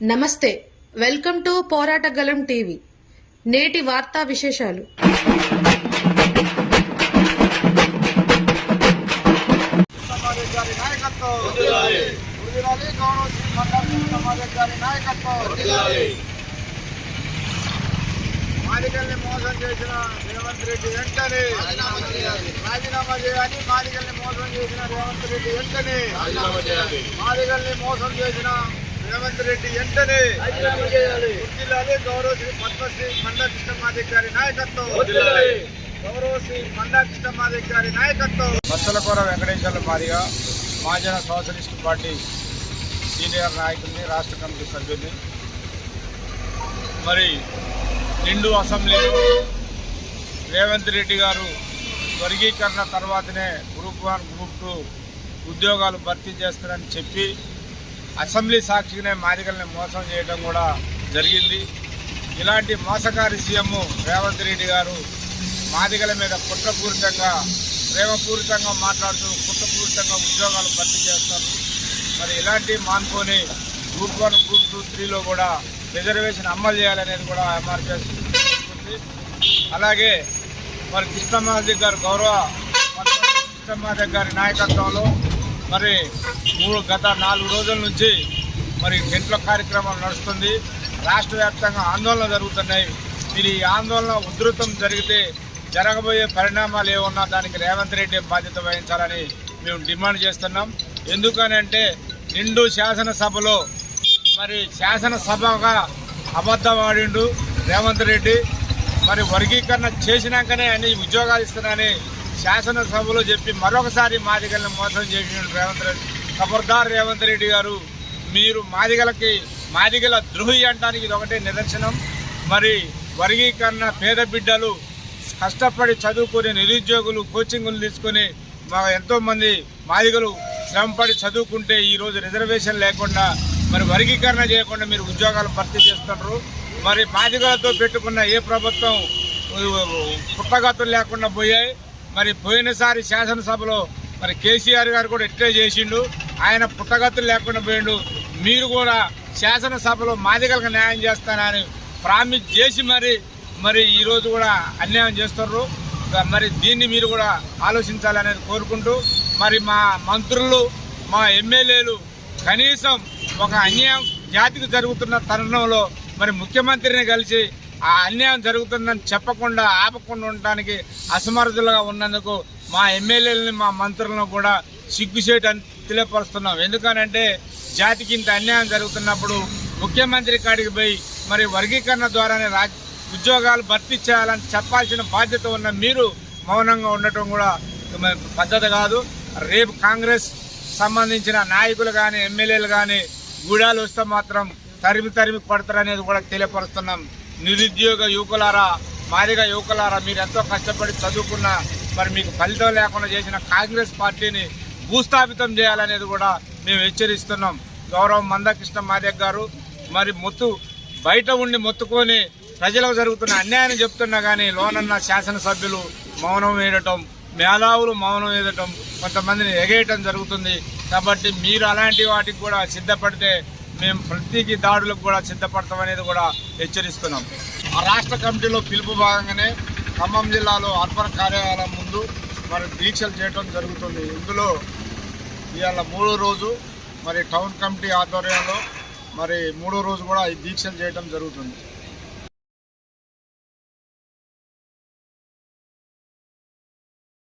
నమస్తే welcome to పోరాటగలం TV. నేటి వార్తా విశేషాలు. మాదిగల్ని మోసం చేసిన రేవంత్ రెడ్డి వెంటనే రాజీనామా చేయాలి. మాదిగల్ని మోసం చేసిన రేవంత్ రెడ్డి వెంటనే మాదిగల్ని మోసం చేసిన రేవంత్ రెడ్డి వెంటనే వదిలాలి గౌరవ శ్రీ పద్మశ్రీ మండల కృష్ణమాదిక్ గారి నాయకత్వం గౌరవ శ్రీ మండా కృష్ణమాదిక్ గారి నాయకత్వం Battalakura Venkateswarla Madiga Mahajana socialist party senior నాయకుల్ని రాష్ట్ర కమిటీ సభ్యుల్ని మరి నిండు అసెంబ్లీలో రేవంత్ రెడ్డి గారు వర్గీకరణ తర్వాతనే గ్రూప్ వన్ గ్రూప్ టూ ఉద్యోగాలు భర్తీ చేస్తారని చెప్పి అసెంబ్లీ సాక్షిగానే మాదిగల్ని మోసం చేయడం కూడా జరిగింది. ఇలాంటి మోసకారి సీఎం రేవంత్ రెడ్డి గారు మాదిగల మీద కుట్రపూరితంగా ప్రేమపూరితంగా మాట్లాడుతూ కుట్రపూరితంగా ఉద్యోగాలు భర్తీ చేస్తారు. మరి ఇలాంటి మానుకొని గ్రూప్ వన్ గ్రూప్ టూ త్రీలో కూడా రిజర్వేషన్ అమలు చేయాలనేది కూడా ఎంఆర్పిఎస్ అలాగే మరి కృష్ణమాది గారు గౌరవ కృష్ణమాది గారి నాయకత్వంలో మరి మూడు గత నాలుగు రోజుల నుంచి మరి ఇంట్లో కార్యక్రమం నడుస్తుంది. రాష్ట్ర వ్యాప్తంగా ఆందోళన జరుగుతున్నాయి. మీరు ఈ ఆందోళన ఉధృతం జరిగితే జరగబోయే పరిణామాలు ఏమన్నా దానికి రేవంత్ రెడ్డి బాధ్యత వహించాలని మేము డిమాండ్ చేస్తున్నాం. ఎందుకనంటే నిండు శాసనసభలో మరి శాసనసభగా అబద్ధం ఆడిండు రేవంత్ రెడ్డి. మరి వర్గీకరణ చేసినాకనే అన్ని ఉద్యోగాలు ఇస్తున్నానని శాసనసభలో చెప్పి మరొకసారి మాదిగల్ని మోసం చేసిన రేవంత్ రెడ్డి ఖబర్దార్ రేవంత్ రెడ్డి గారు మీరు మాదిగలకి మాదిగల ద్రోహి అంటానికి ఇది ఒకటే నిదర్శనం. మరి వర్గీకరణ పేద బిడ్డలు కష్టపడి చదువుకునే నిరుద్యోగులు కోచింగులు తీసుకొని మా ఎంతోమంది మాదిగలు శ్రమపడి చదువుకుంటే ఈరోజు రిజర్వేషన్ లేకుండా మరి వర్గీకరణ చేయకుండా మీరు ఉద్యోగాలు భర్తీ చేస్తున్నారు మరి మాదిగలతో పెట్టుకున్న ఏ ప్రభుత్వం పుట్టగతులు లేకుండా పోయాయి. మరి పోయినసారి శాసనసభలో మరి కేసీఆర్ గారు కూడా ఎట్లే చేసిండు. ఆయన పుట్టగతులు లేకుండా పోయిండు. మీరు కూడా శాసనసభలో మాదిగలకు న్యాయం చేస్తానని ప్రామిస్ చేసి మరి మరి ఈరోజు కూడా అన్యాయం చేస్తున్నారు మరి దీన్ని మీరు కూడా ఆలోచించాలనేది కోరుకుంటూ మరి మా మంత్రులు మా ఎమ్మెల్యేలు కనీసం ఒక అన్యాయం జాతికి జరుగుతున్న తరుణంలో మరి ముఖ్యమంత్రిని కలిసి ఆ అన్యాయం జరుగుతుందని చెప్పకుండా ఆపకుండా ఉండటానికి అసమర్థులుగా ఉన్నందుకు మా ఎమ్మెల్యేలని మా మంత్రులను కూడా సిగ్గుచేటు తెలియపరుస్తున్నాం. ఎందుకనంటే జాతికి ఇంత అన్యాయం జరుగుతున్నప్పుడు ముఖ్యమంత్రి కాడికి పోయి మరి వర్గీకరణ ద్వారానే రా ఉద్యోగాలు భర్తీ చేయాలని చెప్పాల్సిన బాధ్యత ఉన్న మీరు మౌనంగా ఉండటం కూడా పద్ధతి కాదు. రేపు కాంగ్రెస్ సంబంధించిన నాయకులు కానీ ఎమ్మెల్యేలు కానీ గూడాలు వస్తే మాత్రం తరిమి తరిమి కొడతారనేది కూడా తెలియపరుస్తున్నాం. నిరుద్యోగ యువకులారా మాదిగ యువకులారా మీరు ఎంతో కష్టపడి చదువుకున్న మరి మీకు ఫలితం లేకుండా చేసిన కాంగ్రెస్ పార్టీని భూస్థాపితం చేయాలనేది కూడా మేము హెచ్చరిస్తున్నాం. గౌరవం మందకృష్ణ మాదేక్ గారు మరి మొత్తు బయట ఉండి మొత్తుకొని ప్రజలకు జరుగుతున్న అన్యాయాన్ని చెప్తున్నా కానీ లోనన్న శాసనసభ్యులు మౌనం వేయటం మేధావులు మౌనం వేయటం కొంతమందిని ఎగేయటం జరుగుతుంది. కాబట్టి మీరు అలాంటి వాటికి కూడా సిద్ధపడితే మేము ప్రతికి దాడులకు కూడా సిద్ధపడతామనేది కూడా హెచ్చరిస్తున్నాం. ఆ రాష్ట్ర కమిటీలో పిలుపు భాగంగానే ఖమ్మం జిల్లాలో అర్పణ కార్యాలయం ముందు మరి దీక్షలు చేయడం జరుగుతుంది. ఇందులో ఇవాళ మూడో రోజు మరి టౌన్ కమిటీ ఆధ్వర్యంలో మరి మూడో రోజు కూడా ఈ దీక్షలు చేయడం జరుగుతుంది.